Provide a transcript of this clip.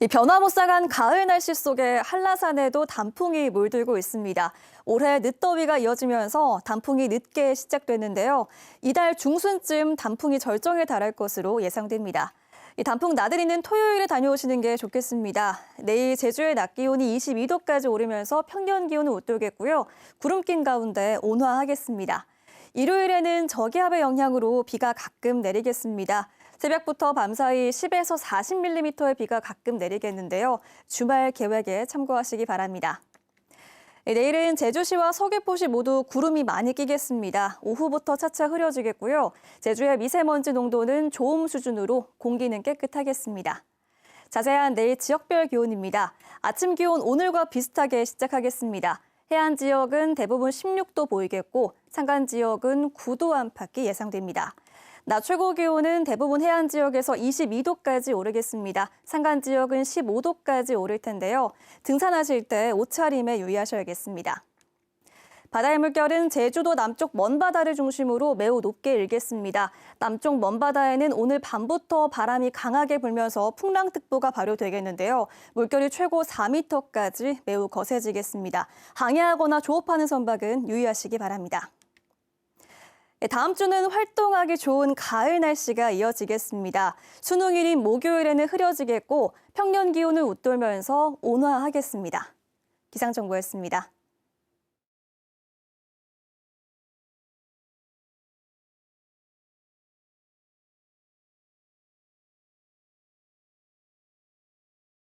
이 변화무쌍한 가을 날씨 속에 한라산에도 단풍이 물들고 있습니다. 올해 늦더위가 이어지면서 단풍이 늦게 시작됐는데요. 이달 중순쯤 단풍이 절정에 달할 것으로 예상됩니다. 이 단풍 나들이는 토요일에 다녀오시는 게 좋겠습니다. 내일 제주의 낮 기온이 22도까지 오르면서 평년 기온을 웃돌겠고요. 구름 낀 가운데 온화하겠습니다. 일요일에는 저기압의 영향으로 비가 가끔 내리겠습니다. 새벽부터 밤사이 10에서 40mm의 비가 가끔 내리겠는데요. 주말 계획에 참고하시기 바랍니다. 네, 내일은 제주시와 서귀포시 모두 구름이 많이 끼겠습니다. 오후부터 차차 흐려지겠고요. 제주의 미세먼지 농도는 좋음 수준으로 공기는 깨끗하겠습니다. 자세한 내일 지역별 기온입니다. 아침 기온 오늘과 비슷하게 시작하겠습니다. 해안 지역은 대부분 16도 보이겠고 산간 지역은 9도 안팎이 예상됩니다. 낮 최고 기온은 대부분 해안 지역에서 22도까지 오르겠습니다. 산간 지역은 15도까지 오를 텐데요. 등산하실 때 옷차림에 유의하셔야겠습니다. 바다의 물결은 제주도 남쪽 먼바다를 중심으로 매우 높게 일겠습니다. 남쪽 먼바다에는 오늘 밤부터 바람이 강하게 불면서 풍랑특보가 발효되겠는데요. 물결이 최고 4m까지 매우 거세지겠습니다. 항해하거나 조업하는 선박은 유의하시기 바랍니다. 네, 다음 주는 활동하기 좋은 가을 날씨가 이어지겠습니다. 수능일인 목요일에는 흐려지겠고 평년 기온을 웃돌면서 온화하겠습니다. 기상정보였습니다.